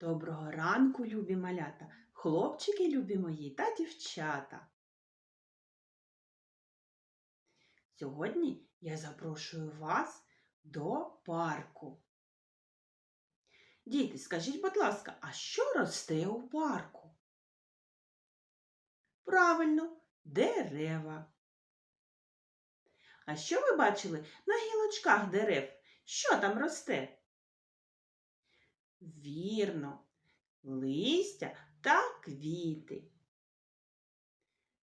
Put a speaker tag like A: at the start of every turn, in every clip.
A: Доброго ранку, любі малята, хлопчики любі мої та дівчата. Сьогодні я запрошую вас до парку. Діти, скажіть, будь ласка, а що росте у парку? Правильно, дерева. А що ви бачили на гілочках дерев? Що там росте? Вірно, листя та квіти.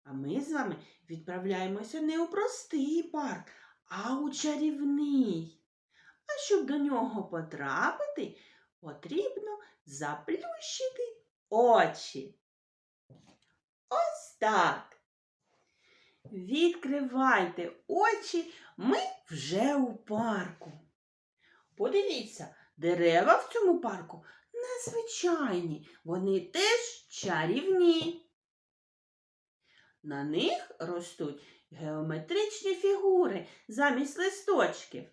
A: А ми з вами відправляємося не у простий парк, а у чарівний. А щоб до нього потрапити, потрібно заплющити очі. Ось так. Відкривайте очі, ми вже у парку. Подивіться, дерева в цьому парку незвичайні, вони теж чарівні. На них ростуть геометричні фігури замість листочків.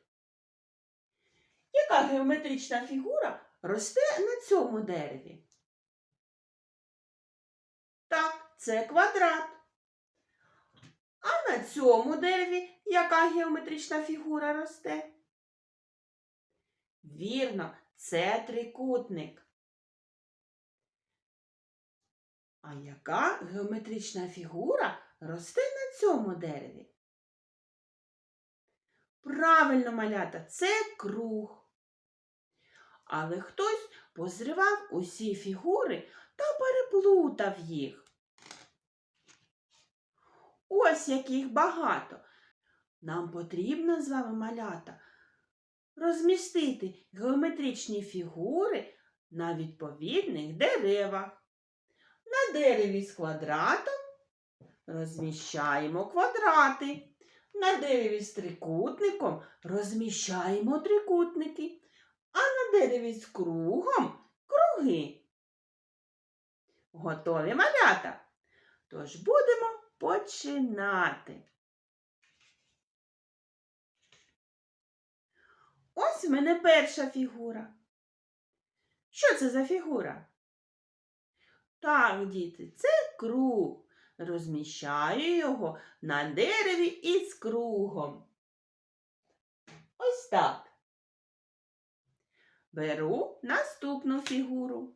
A: Яка геометрична фігура росте на цьому дереві? Так, це квадрат. А на цьому дереві яка геометрична фігура росте? Вірно, це трикутник. А яка геометрична фігура росте на цьому дереві? Правильно, малята, це круг. Але хтось позривав усі фігури та переплутав їх. Ось яких багато. Нам потрібно з вами малята розмістити геометричні фігури на відповідних деревах. На дереві з квадратом розміщаємо квадрати. На дереві з трикутником розміщаємо трикутники, а на дереві з кругом круги. Готові малята? Тож будемо починати. Ось в мене перша фігура. Що це за фігура? Так, діти, це круг. Розміщаю його на дереві із кругом. Ось так. Беру наступну фігуру.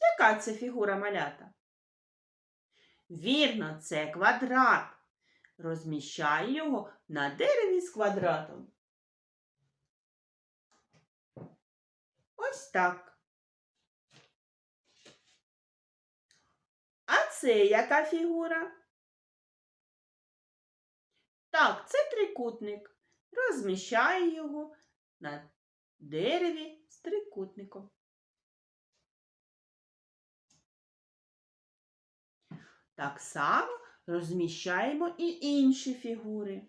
A: Яка це фігура малята? Вірно, це квадрат. Розміщаю його на дереві з квадратом. Ось так. А це яка фігура? Так, це трикутник. Розміщаю його на дереві з трикутником. Так само розміщаємо і інші фігури.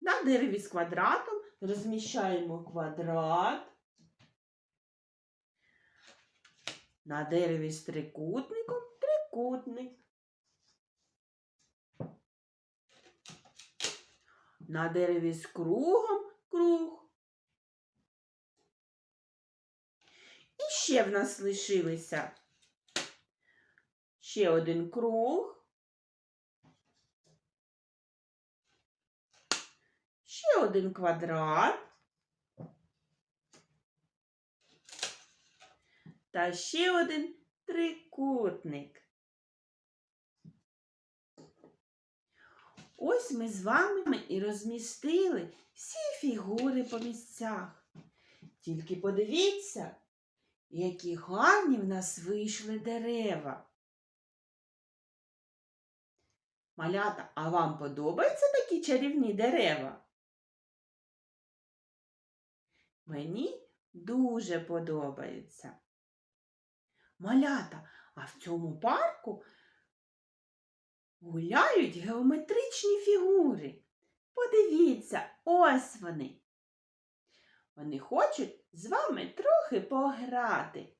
A: На дереві з квадратом розміщаємо квадрат. На дереві з трикутником трикутник. На дереві з кругом круг. І ще в нас лишилися ще один круг. Ще один квадрат. Та ще один трикутник. Ось ми з вами і розмістили всі фігури по місцях. Тільки подивіться, які гарні в нас вийшли дерева. Малята, а вам подобаються такі чарівні дерева? Мені дуже подобаються. Малята, а в цьому парку гуляють геометричні фігури. Подивіться, ось вони. Вони хочуть з вами трохи пограти.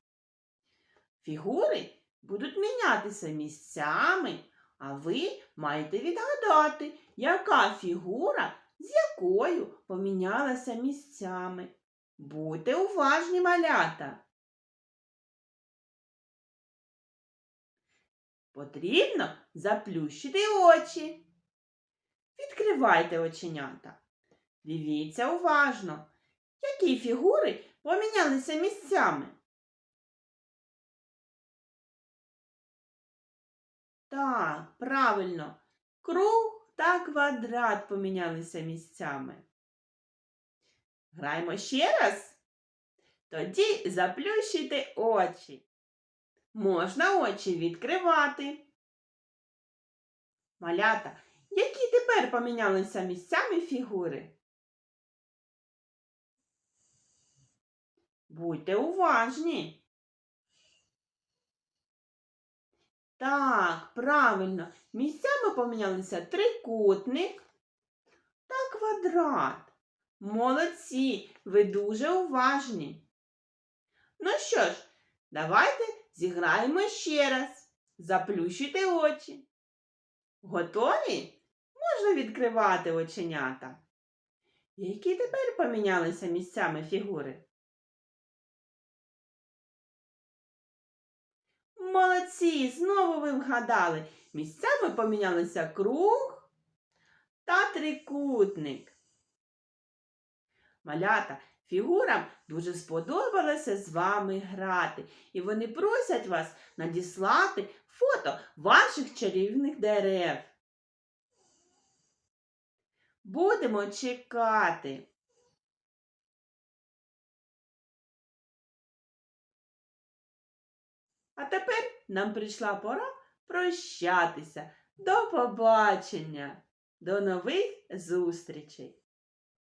A: Фігури будуть мінятися місцями, а ви маєте відгадати, яка фігура з якою помінялася місцями. Будьте уважні, малята. Потрібно заплющити очі. Відкривайте оченята. Дивіться уважно, які фігури помінялися місцями. Так, правильно, круг та квадрат помінялися місцями. Граємо ще раз? Тоді заплющуйте очі. Можна очі відкривати. Малята, які тепер помінялися місцями фігури? Будьте уважні. Так, правильно, місцями помінялися трикутник та квадрат. Молодці, ви дуже уважні. Ну що ж, давайте зіграємо ще раз. Заплющуйте очі. Готові? Можна відкривати оченята. Які тепер помінялися місцями фігури? Молодці, знову ви вгадали. Місцями помінялися круг та трикутник. Малята, фігурам дуже сподобалося з вами грати, і вони просять вас надіслати фото ваших чарівних дерев. Будемо чекати. А тепер нам прийшла пора прощатися. До побачення, до нових зустрічей!